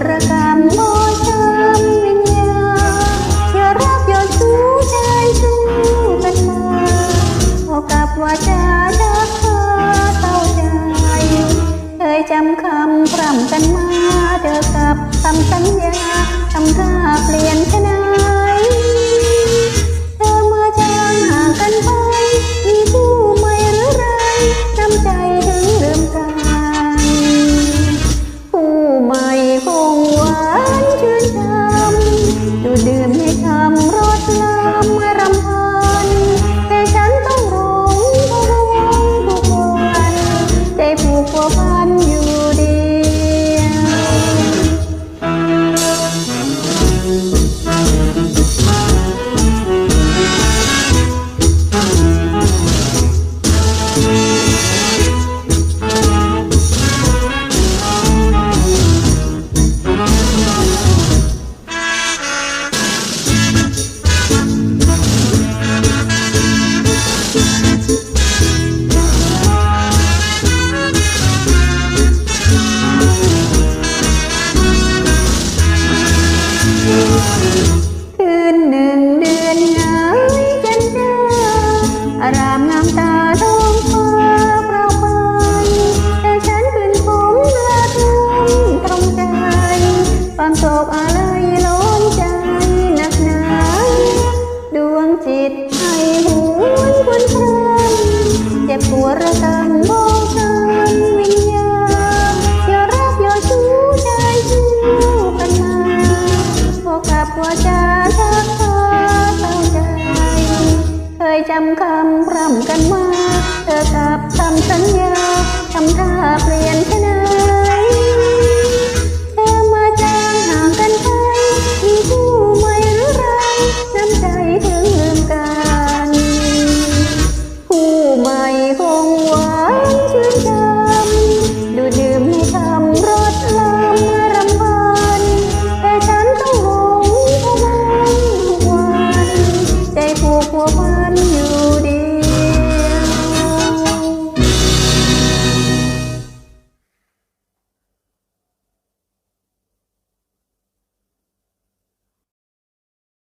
borra ดูดื่มให้คำ ความโศกอะไรล้นใจหนักหนาดวงจิตให้หวนคนเพลินเจ็บปวดระกันโบกันวิญญาณอย่ารักอย่าชู้ใจชู้กันมาพวกกับหัวใจทักทาเศร้าใจ เคยจำคำร่ำกันมา